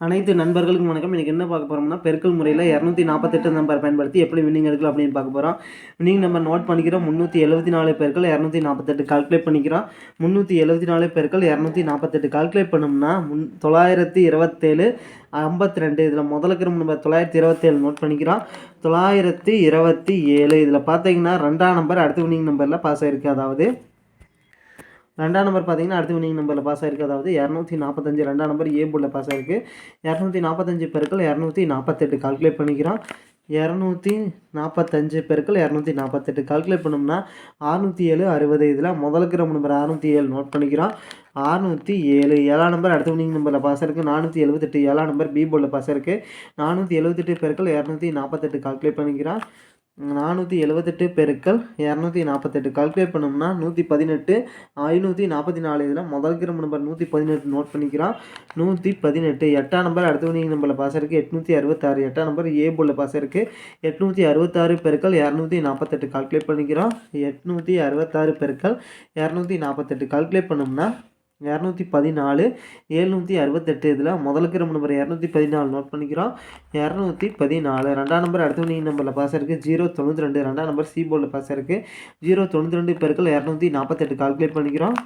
அனைத்து நண்பர்களுக்கும் வணக்கம். இன்றைக்கி என்ன பார்க்க போகிறோம்னா பெருக்கல் முறையில் இரநூத்தி நாற்பத்தெட்டு நம்பர் பயன்படுத்தி எப்படி வின்னிங் எடுக்கலாம் அப்படின்னு பார்க்க போகிறோம் வின்னிங் நம்பர் நோட் பண்ணிக்கிறோம். முந்நூற்றி எழுபத்தி நாலு பேர்கள் இரநூத்தி நாற்பத்தெட்டு கால்குலேட் பண்ணிக்கிறோம். முந்நூற்றி எழுபத்தி நாலு பேர்கள் இரநூத்தி நாற்பத்தெட்டு கால்குலேட் பண்ணோம்னா முன் தொள்ளாயிரத்தி இருபத்தேழு ஐம்பத்தி ரெண்டு இதில் முதலுக்கு நம்பர் தொள்ளாயிரத்தி இருபத்தேழு நோட் பண்ணிக்கிறோம். தொள்ளாயிரத்தி இருபத்தி ஏழு இதில் பார்த்தீங்கன்னா ரெண்டாம் நம்பர் அடுத்த வின்னிங் நம்பரில் பாஸ் ஆகிருக்கு அதாவது ரெண்டாம் நம்பர் பார்த்தீங்கன்னா அடுத்த வினிங் நம்பரில் பாஸ் ஆயிருக்கு. அதாவது இரநூத்தி நாற்பத்தஞ்சு ரெண்டாம் நம்பர் ஏ போர்டில் பாஸ் ஆயிருக்கு. இரநூத்தி நாற்பத்தஞ்சு பெருக்கள் இரநூத்தி நாற்பத்தெட்டு கால்குலேட் பண்ணிக்கிறோம். இரநூத்தி நாற்பத்தஞ்சு பெருக்கள் இரநூத்தி நாற்பத்தெட்டு கால்குலேட் பண்ணோம்னா அறுநூற்றி ஏழு அறுபது இதில் முதலுக்கிற நம்பர் அறுநூற்றி ஏழு நோட் பண்ணிக்கிறோம். அறுநூற்றி ஏழு ஏழாம் நம்பர் அடுத்த வினிங் நம்பரில் பாஸ் இருக்குது நானூற்றி எழுபத்தெட்டு ஏழாம் நம்பர் பி போர்டில் பாஸ் இருக்குது நானூற்றி எழுபத்தெட்டு பெருக்கள் இரநூத்தி நாற்பத்தெட்டு கால்குலேட் பண்ணிக்கிறான் நானூற்றி எழுபத்தெட்டு பெருக்கள் இரநூத்தி நாற்பத்தெட்டு. கால்குலேட் பண்ணோம்னா நூற்றி பதினெட்டு ஐநூற்றி நாற்பத்தி நாலு. இதில் முதல் கிரம நம்பர் நூற்றி பதினெட்டு நோட் பண்ணிக்கிறோம். நூற்றி பதினெட்டு. எட்டாம் நம்பர் அடுத்த வினிங் நம்பரில் பாஸ் இருக்குது எட்நூற்றி அறுபத்தாறு. எட்டாம் நம்பர் ஏ போல பாஸ் இருக்குது எட்நூற்றி அறுபத்தாறு பெருக்கள் இரநூத்தி நாற்பத்தெட்டு. கால்குலேட் பண்ணிக்கிறோம். எட்நூற்றி அறுபத்தாறு பெருக்கள் இரநூத்தி நாற்பத்தெட்டு. கால்குலேட் பண்ணோம்னா இரநூத்தி பதினாலு எழுநூற்றி அறுபத்தெட்டு. இதில் முதலுக்கு நம்ம நம்பர் இரநூத்தி பதினாலு நோட் பண்ணிக்கிறோம். இரநூத்தி பதினாலு. ரெண்டாம் நம்பர் அடுத்த நீ நம்பரில் பாஸ் இருக்குது ஜீரோ தொண்ணூற்றி ரெண்டு. ரெண்டாம் நம்பர் சி போர்டில் பாஸ் இருக்குது ஜீரோ தொண்ணூற்றி ரெண்டு பெருக்கள் இரநூத்தி நாற்பத்தெட்டு கால்குலேட் பண்ணிக்கிறோம்.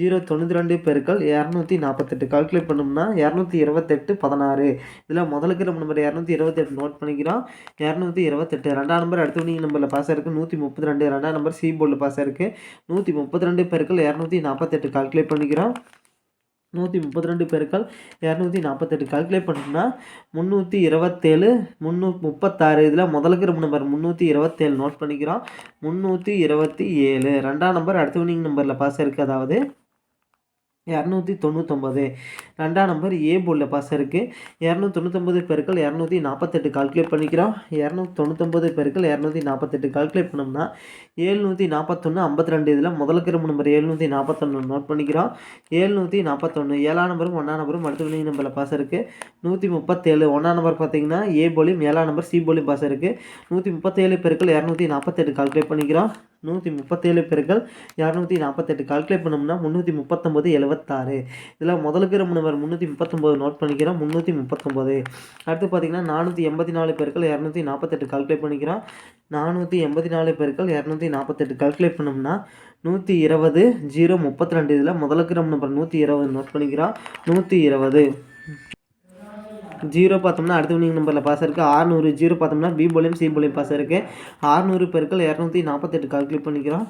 ஜீரோ தொண்ணூற்றி ரெண்டு பெருக்கள் இரநூத்தி நாற்பத்தெட்டு. கால்குலேட் பண்ணோம்னா இரநூத்தி இருபத்தெட்டு பதினாறு. இதில் முதலுக்கு நம்ம நம்பர் இரநூத்தி இருபத்தெட்டு நோட் பண்ணிக்கிறோம். இரநூத்தி இருபத்தெட்டு. ரெண்டாம் நம்பர் அடுத்த நீங்கள் நம்பரில் பாஸ் இருக்குது நூற்றி முப்பத்தி ரெண்டு. ரெண்டாம் நம்பர் சி போர்டில் பாஸ் இருக்குது நூற்றி முப்பத்தி ரெண்டு பெருக்கள் இரநூத்தி நாற்பத்தெட்டு. கால்குலேட் பண்ணிக்கிறோம். நூற்றி முப்பத்தி ரெண்டு பேருக்கள் இரநூத்தி நாற்பத்தெட்டு. கால்குலேட் பண்ணோம்னா முந்நூற்றி இருபத்தேழு முந்நூ முப்பத்தாறு. இதில் முதலுக்கு நம்பர் முந்நூற்றி இருபத்தேழு நோட் பண்ணிக்கிறோம். முந்நூற்றி இருபத்தி ஏழு. ரெண்டாம் நம்பர் அடுத்த வினிங் நம்பரில் பாஸ் இருக்குது அதாவது இரநூத்தி தொண்ணூத்தொம்பது. ரெண்டாம் நம்பர் ஏ போர்டில் பாஸ் இருக்குது இரநூத்தி தொண்ணூத்தொம்பது பெருக்கள் இரநூத்தி நாற்பத்தெட்டு கால்குலேட் பண்ணிக்கிறோம். இரநூத்தி தொண்ணூத்தொம்பது பெருக்கள் இரநூத்தி நாற்பத்தெட்டு கால்குலேட் பண்ணோம்னா ஏழ்நூற்றி நாற்பத்தொன்று ஐம்பத்தி ரெண்டு. இதில் முதலுக்கு நம்பர் ஏழ்நூற்றி நாற்பத்தொன்று நோட் பண்ணிக்கிறோம். ஏழ்நூற்றி நாற்பத்தொன்று ஏழாம் நம்பரும் ஒன்றாம் நம்பரும் அடுத்த வினிங் நம்பரில் பாஸ் இருக்குது நூற்றி முப்பத்தேழு ஒன்றாம் நம்பர் பார்த்தீங்கன்னா ஏ போலியும் ஏழாம் நம்பர் சி போலியும் பாஸ் இருக்குது நூற்றி முப்பத்தேழு பெருக்கள் இரநூத்தி நாற்பத்தெட்டு கால்குலேட் பண்ணிக்கிறோம். நூற்றி முப்பத்தேழு பெருக்கள் இரநூத்தி நாற்பத்தெட்டு கால்குலேட் பண்ணோம்னா முந்நூற்றி முப்பத்தொம்பது இருபத்தாறு. இதில் முதலுக்கு ரொம்ப நம்பர் முந்நூற்றி முப்பத்தொம்போது நோட் பண்ணிக்கிறோம். முந்நூற்றி முப்பத்தொம்போது. அடுத்து பார்த்திங்கன்னா நானூற்றி எண்பத்தி நாலு பேருக்கள் இரநூத்தி நாற்பத்தெட்டு கால்குலேட் பண்ணிக்கிறோம். நானூற்றி எண்பத்தி நாலு பேருக்கள் இரநூத்தி நாற்பத்தெட்டு கால்குலேட் பண்ணோம்னா நூற்றி இருபது ஜீரோ முப்பத்தி ரெண்டு. இதில் முதலுக்கு ரொம்ப நம்பர் நூற்றி இருபது நோட் பண்ணிக்கிறோம். நூற்றி இருபது. ஜீரோ பார்த்தோம்னா அடுத்த வினிங் நம்பரில் பாஸ் இருக்குது ஆறுநூறு ஜீரோ பார்த்தோம்னா பி போலியும் சி போலியும் பாஸ் இருக்குது ஆறுநூறு பெருக்கள் இரநூத்தி நாற்பத்தெட்டு கால்குலேட் பண்ணிக்கிறோம்.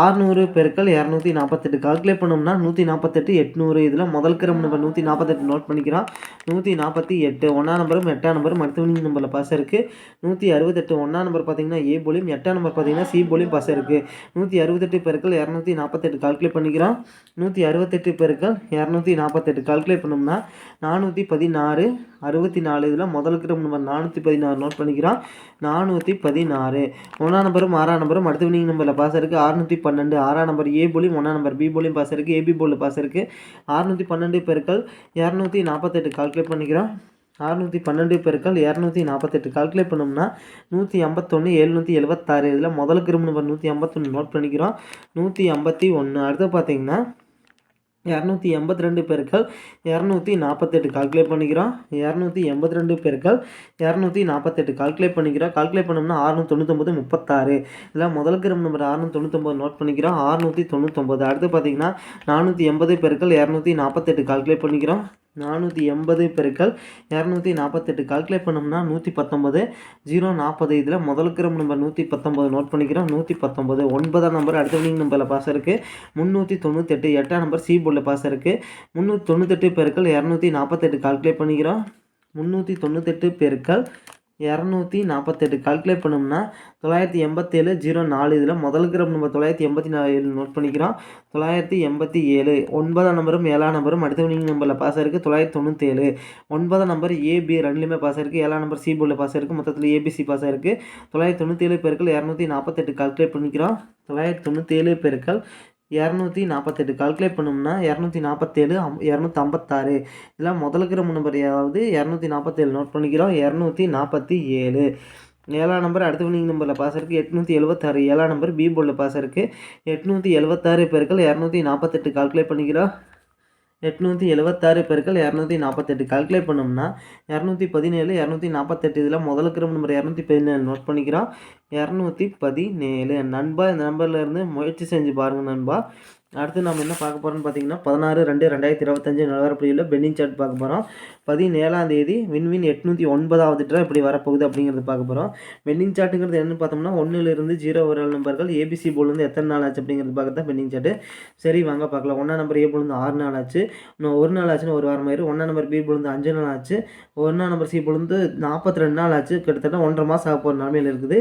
ஆறுநூறு பெருக்கள் இரநூத்தி நாற்பத்தெட்டு கால்குலேட் பண்ணோம்னா நூற்றி நாற்பத்தெட்டு எட்நூறு. இதில் முதல் கிரம் நம்பர் நூற்றி நாற்பத்தெட்டு நோட் பண்ணிக்கிறோம். நூற்றி நாற்பத்தி எட்டு ஒன்றாம் நம்பரும் எட்டாம் நம்பரும் அடுத்த வினிங் நம்பரில் பாஸ் இருக்குது நூற்றி அறுபத்தெட்டு ஒன்றாம் நம்பர் பார்த்தீங்கன்னா ஏ போலியும் எட்டாம் நம்பர் பார்த்தீங்கன்னா சி போலியும் பாஸ் இருக்குது நூற்றி அறுபத்தெட்டு பெருக்கள் இரநூத்தி நாற்பத்தெட்டு கால்குலேட் பண்ணிக்கிறோம். நூற்றி அறுபத்தெட்டு பெருக்கள் இரநூத்தி நாற்பத்தெட்டு கால்குலேட் பண்ணோம்னா நானூற்றி பதினாறு. அறுபத்தி நாலு இதில் முதல் கிரம் நம்பர் நானூற்றி பதினாறு நோட் பண்ணிக்கிறோம். நானூற்றி பதினாறு. ஒன்றாம் நம்பரும் ஆறாம் நம்பரும் அடுத்த வினிங் நம்பரில் பாஸ் இருக்குது அறுநூற்றி பன்னெண்டு. ஆறாம் நம்பர் ஏ போலியும் ஒன்றாம் நம்பர் பி போலியும் பாஸ் இருக்குது ஏபி போலில் பாஸ் இருக்குது அறுநூற்றி பன்னெண்டு பெருக்கள் இரநூத்தி நாற்பத்தெட்டு கால்குலேட் பண்ணிக்கிறோம். அறுநூற்றி பன்னெண்டு பெருக்கள் இரநூத்தி நாற்பத்தெட்டு கால்குலேட் பண்ணோம்னா நூற்றி ஐம்பத்தொன்று எழுநூற்றி எழுபத்தாறு இதில் முதல் கிரும்பு நம்பர் நூற்றி ஐம்பத்தொன்று நோட் பண்ணிக்கிறோம். நூற்றி ஐம்பத்தி ஒன்று அடுத்து பார்த்தீங்கன்னா இரநூத்தி எண்பத்தி ரெண்டு பெருக்கள் இரநூத்தி நாற்பத்தெட்டு கால்குலேட் பண்ணிக்கிறோம். இரநூத்தி எண்பத்தி ரெண்டு பெருக்கள் இரநூத்தி நாற்பத்தெட்டு கால்குலேட் பண்ணிக்கிறோம். கால்குலேட் பண்ணோம்னா ஆறுநூற்றி தொண்ணூத்தொம்பது முப்பத்தாறு. இதில் முதல் கிரம் நம்பர் ஆறுநூற்றி தொண்ணூத்தொம்பது நோட் பண்ணிக்கிறோம். ஆறுநூற்றி தொண்ணூத்தொம்பது. அடுத்து பார்த்தீங்கன்னா நானூற்றி எண்பது பெருக்கள் இரநூத்தி நாற்பத்தெட்டு கால்குலேட் பண்ணிக்கிறோம். நானூற்றி எண்பது பெருக்கள் இரநூத்தி நாற்பத்தெட்டு கால்குலேட் பண்ணோம்னா நூற்றி பத்தொம்பது ஜீரோ நாற்பது இதில் முதல் கிரம் நம்பர் நூற்றி பத்தொம்பது நோட் பண்ணிக்கிறோம். நூற்றி பத்தொம்பது ஒன்பதாம் நம்பர் அடுத்த வினிங் நம்பரில் பாஸ் இருக்குது முந்நூற்றி தொண்ணூத்தெட்டு எட்டாம் நம்பர் சி போர்டில் பாஸ் இருக்குது முந்நூற்றி தொண்ணூத்தெட்டு பெருக்கள் இரநூத்தி நாற்பத்தெட்டு கால்குலேட் பண்ணிக்கிறோம். முந்நூற்றி தொண்ணூத்தெட்டு பெருக்கள் இரநூத்தி நாற்பத்தெட்டு கால்குலேட் பண்ணோம்னா தொள்ளாயிரத்தி எண்பத்தேழு ஜீரோ நாலு இதில் முதல் கிராம் நம்பர் தொள்ளாயிரத்தி எண்பத்தி நாலு ஏழு நோட் பண்ணிக்கிறோம். தொள்ளாயிரத்தி எண்பத்தி ஏழு ஒன்பதாம் நம்பரும் ஏழாம் நம்பரும் அடுத்த வினிங் நம்பரில் பாஸ் இருக்குது தொள்ளாயிரத்தி தொண்ணூற்றேழு ஒன்பதாம் நம்பர் ஏபி ரெண்டுலேயுமே பாஸ் இருக்குது ஏழாம் நம்பர் சி போர்டில் பாஸ் இருக்குது மொத்தத்தில் ஏபிசி பாஸ் இருக்குது தொள்ளாயிரத்தி தொண்ணூற்றேழு பேருக்கள் இரநூத்தி நாற்பத்தெட்டு கால்குலேட் பண்ணிக்கிறோம். தொள்ளாயிரத்தி தொண்ணூற்றேழு பேருக்கள் இரநூத்தி நாற்பத்தெட்டு. கால்குலேட் பண்ணோம்னா இரநூத்தி நாற்பத்தேழு அம் இரநூத்தி ஐம்பத்தாறு இதெல்லாம் முதலுக்கிற நம்பர் ஏதாவது இரநூத்தி நாற்பத்தேழு நோட் பண்ணிக்கிறோம். இரநூத்தி நாற்பத்தி ஏழு ஏழாம் நம்பர் அடுத்த வினிங் நம்பரில் பாஸ் இருக்குது எட்நூற்றி எழுபத்தாறு ஏழாம் நம்பர் பி போர்டில் பாஸ் இருக்குது எட்நூற்றி எழுபத்தாறு பேருக்கள் இரநூத்தி நாற்பத்தெட்டு கால்குலேட் பண்ணிக்கிறோம். எட்நூற்றி எழுபத்தாறு பெருக்கள் இரநூத்தி நாற்பத்தெட்டு. கால்குலேட் பண்ணோம்னா இரநூத்தி பதினேழு இரநூத்தி நாற்பத்தெட்டு இதில் முதல் இருக்கிற நம்பர் இரநூத்தி பதினேழு நோட் பண்ணிக்கிறோம். இரநூத்தி பதினேழு. நண்பா இந்த நம்பர்லேருந்து முயற்சி செஞ்சு பாருங்கள் நண்பா. அடுத்து நம்ம என்ன பார்க்க போகிறோம்னு பார்த்தீங்கன்னா பதினாறு ரெண்டு ரெண்டாயிரத்தி இருபத்தஞ்சு நிலவரப்படியில் பென்னிங் சார்ட் பார்க்க போகிறோம் பதினேழாம் தேதி விண்வின் எட்நூற்றி ஒன்பதாவது ட்ரா இப்படி வரப்போகுது அப்படிங்கிறது பார்க்க போகிறோம் பென்னிங் சார்ட்டுங்கிறது என்னன்னு பார்த்தோம்னா ஒன்றுலேருந்து ஜீரோ ஒரு நம்பர்கள் ஏபிசி போலேருந்து எத்தனை நாள் ஆச்சு அப்படிங்கிறது பார்க்க தான் பென்னிங் சார்ட்டு. சரி வாங்க பார்க்கலாம். ஒன்றா நம்பர் ஏ போலேருந்து ஆறு நாள் ஆச்சு. இன்னும் ஒரு நாள் ஆச்சுன்னு ஒரு வாரம் ஆயிரும். ஒன்றா நம்பர் பி போலேருந்து அஞ்சு நாள் ஆச்சு. ஒன்றா நம்பர் சி போலேருந்து நாற்பத்தி ரெண்டு நாள் ஆச்சு. கிட்டத்தட்ட ஒன்றரை மாதம் ஆக போகிற நிலமையில் இருக்குது.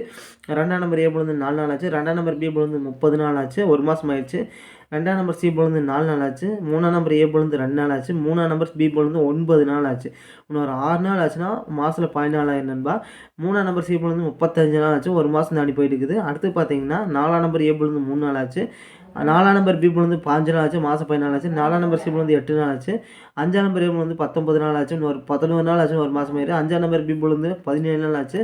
ரெண்டாம் நம்பர் ஏ போலேருந்து நாலு நாள் ஆச்சு. ரெண்டாம் நம்பர் பி போலேருந்து முப்பது நாள் ஆச்சு. ஒரு மாதம் ஆயிடுச்சு. ரெண்டாம் நம்பர் சி போலேருந்து நாலு நாள் ஆச்சு. மூணாம் நம்பர் ஏ போலேருந்து ரெண்டு நாள் ஆச்சு. மூணாம் நம்பர் பி போலேருந்து ஒன்பது நாள் ஆச்சு. இன்னொரு ஆறு நாள் ஆச்சுன்னா மாதத்தில் பதினாலாயிரம் நண்பா. மூணாம் நம்பர் சி போலேருந்து முப்பத்தஞ்சு நாள் ஆச்சு. ஒரு மாதம் தாண்டி போயிட்டு இருக்குது. அடுத்து பார்த்தீங்கன்னா நாலாம் நம்பர் ஏ போலேருந்து மூணு நாள் ஆச்சு. நாலாம் நம்பர் பி போலேருந்து பாஞ்சு நாள் ஆச்சு. மாதம் பதினாலு ஆச்சு. நாலாம் நம்பர் சி போலேருந்து எட்டு நாள் ஆச்சு. அஞ்சாம் நம்பர் ஏ போலேருந்து பத்தொம்பது நாள் ஆச்சு. இன்னொரு பதினோரு நாள் ஆச்சு ஒரு மாதம் ஆயிடுச்சு அஞ்சாம் நம்பர் பி போலேருந்து பதினேழு நாள் ஆச்சு.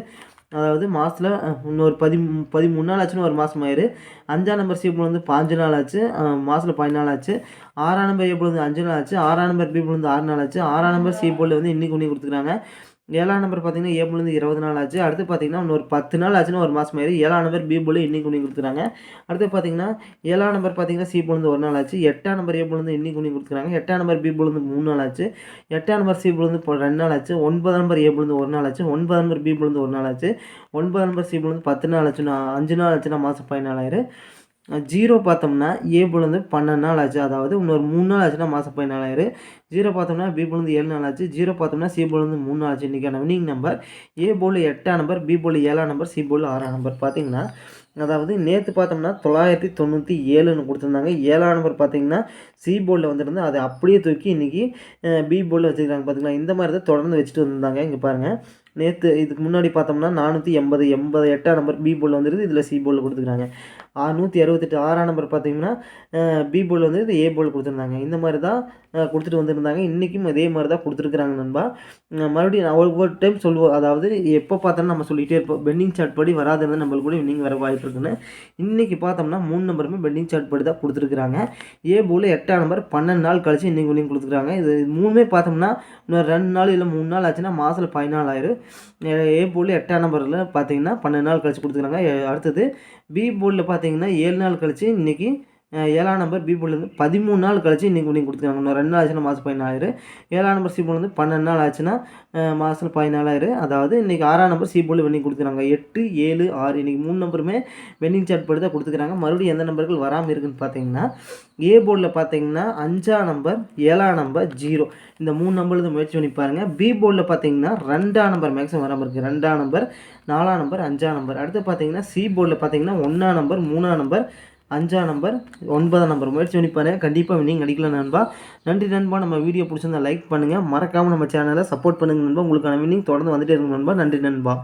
அதாவது மாதத்தில் இன்னொரு பதி பதிமூணு நாள் ஆச்சுன்னு ஒரு மாதம் ஆயிரு. அஞ்சாம் நம்பர் சி வந்து பாஞ்சு நாள் ஆச்சு. மாதத்தில் பதினாலு ஆச்சு. ஆறாம் நம்பர் ஏ வந்து அஞ்சு நாள் ஆச்சு. ஆறாம் நம்பர் பி வந்து ஆறு நாள் ஆச்சு. ஆறாம் நம்பர் சி போல் வந்து இன்னைக்கு ஒன்று கொடுத்துருக்காங்க. ஏழாம் நம்பர் பார்த்தீங்கன்னா ஏ இருபது நாள் ஆச்சு. அடுத்து பார்த்தீங்கன்னா இன்னொரு பத்து நாள் ஆச்சுன்னா ஒரு மாதம் ஆயிடுது ஏழாம் நம்பர் பி போல் இன்னைக்கு ஒன்று அடுத்து பார்த்தீங்கன்னா ஏழாம் நம்பர் பார்த்தீங்கன்னா சிபுலேருந்து ஒரு நாள் ஆச்சு. எட்டாம் நம்பர் ஏ போலேருந்து இன்னைக்கு ஒன்று எட்டாம் நம்பர் பி போலேருந்து மூணு நாள் ஆச்சு. எட்டாம் நம்பர் சிபுலேருந்து ரெண்டு நாள் ஆச்சு. ஒன்பதாம் நம்பர் ஏ போலேருந்து ஒரு நாள் ஆச்சு. ஒன்பதாம் நம்பர் பி ஒரு நாள் ஆச்சு. ஒன்பதாம் நம்பர் சி பத்து நாள் ஆச்சுன்னா அஞ்சு நாள் ஆச்சுன்னா மாதம் பதினாலாயிரம். ஜீரோ பார்த்தோம்னா ஏ போலேருந்து பன்னெண்டு நாள் ஆச்சு. அதாவது இன்னொரு மூணு நாள் ஆச்சுன்னா மாதம் பதினாலாயிரம் ஜீரோ பார்த்தோம்னா பி போலேருந்து ஏழு நாள் ஆச்சு. ஜீரோ பார்த்தோம்னா சி போலேருந்து மூணு நாள் ஆச்சு. இன்றைக்கான வினிங் நம்பர் ஏ போல் எட்டாம் நம்பர் பி போல் ஏழாம் நம்பர் சி போல் ஆறாம் நம்பர் பார்த்தீங்கன்னா அதாவது நேற்று பார்த்தோம்னா தொள்ளாயிரத்தி தொண்ணூற்றி ஏழுன்னு கொடுத்துருந்தாங்க. ஏழாம் நம்பர் பார்த்தீங்கன்னா சி போர்டில் வந்துருந்து அதை அப்படியே தூக்கி இன்றைக்கி பி போர்டில் வச்சுருக்காங்க. பார்த்தீங்களா? இந்த மாதிரி தான் தொடர்ந்து வச்சுட்டு வந்திருந்தாங்க. இங்கே பாருங்கள் நேற்று இதுக்கு முன்னாடி பார்த்தோம்னா நானூற்றி எண்பது எண்பது எட்டாம் நம்பர் பி போல் வந்துருது. இதில் சி போல் கொடுத்துருக்காங்க. நூற்றி அறுபத்தெட்டு ஆறாம் நம்பர் பார்த்தீங்கன்னா பி போல் வந்து ஏ போல் கொடுத்துருந்தாங்க. இந்த மாதிரி தான் கொடுத்துட்டு வந்திருந்தாங்க. இன்றைக்கும் அதே மாதிரி தான் கொடுத்துருக்குறாங்க நண்பா. மறுபடியும் நான் ஒவ்வொரு டைம் சொல்லுவோம். அதாவது எப்போ பார்த்தாலும் நம்ம சொல்லிகிட்டே இருப்போம். பெண்டிங் சார்ட் படி வராதுன்னு நம்மளுக்கு கூட இன்னிங் வர வாய்ப்பு இருக்குன்னு. இன்றைக்கி பார்த்தோம்னா மூணு நம்பருமே பெண்டிங் சார்ட் படி தான் கொடுத்துருக்குறாங்க. ஏ போல் எட்டாம் நம்பர் பன்னெண்டு நாள் கழிச்சு இன்றைக்கி ஒன்றையும் கொடுத்துருக்காங்க. இது மூணுமே பார்த்தோம்னா இன்னும் ரெண்டு நாள் இல்லை மூணு நாள் ஆச்சுன்னா மாதத்தில் பதினாலாயிரம். ஏ போல் எட்டாம் நம்பரில் பார்த்தீங்கன்னா பன்னெண்டு நாள் கழிச்சு கொடுத்துருக்காங்க. அடுத்தது பி போர்டில் பார்த்தீங்கன்னா ஏழு நாள் கழித்து இன்றைக்கி ஏழாம் நம்பர் பி போர்ட்லேருந்து பதிமூணு நாள் கழிச்சு இன்றைக்கி நீங்கள் கொடுத்துருக்காங்க. இன்னும் ரெண்டு நாள் ஆச்சுன்னா மாதம் பதினாயிரம் ஏழாம் நம்பர் சி போர்ட்லேருந்து பன்னெண்டு நாள் ஆச்சுன்னா மாதத்தில் பதினாலாயிரம். அதாவது இன்றைக்கி ஆறாம் நம்பர் சி போர்டில் வெண்ணிங் கொடுத்துருக்காங்க. எட்டு ஏழு ஆறு இன்றைக்கி மூணு நம்பருமே வெண்ணிங் சார்ட் படி தான் கொடுத்துருக்காங்க. மறுபடியும் எந்த நம்பர்கள் வராமல் இருக்குன்னு பார்த்தீங்கன்னா ஏ போர்டில் பார்த்தீங்கன்னா அஞ்சாம் நம்பர் ஏழாம் நம்பர் ஜீரோ இந்த மூணு நம்பர்லேருந்து முயற்சி பண்ணி பாருங்கள் பி போர்டில் பார்த்தீங்கன்னா ரெண்டாம் நம்பர் மேக்ஸிமம் வராமல் இருக்குது ரெண்டாம் நம்பர் நாலாம் நம்பர் அஞ்சாம் நம்பர் அடுத்து பார்த்தீங்கன்னா சி போர்டில் பார்த்தீங்கன்னா ஒன்றாம் நம்பர் மூணாம் நம்பர் அஞ்சாம் நம்பர் ஒன்பதாம் நம்பர். முயற்சி பண்ணி பாருங்கள் கண்டிப்பாக நீங்கள் அடிக்கலாம் நண்பா. நன்றி நண்பா. நம்ம வீடியோ பிடிச்சிருந்தா லைக் பண்ணுங்கள் மறக்காமல் நம்ம சேனலை சப்போர்ட் பண்ணுங்கள் நண்பா. உங்களுக்கான வினிங் தொடர்ந்து வந்துட்டே இருக்கும் நண்பா. நன்றி நண்பா.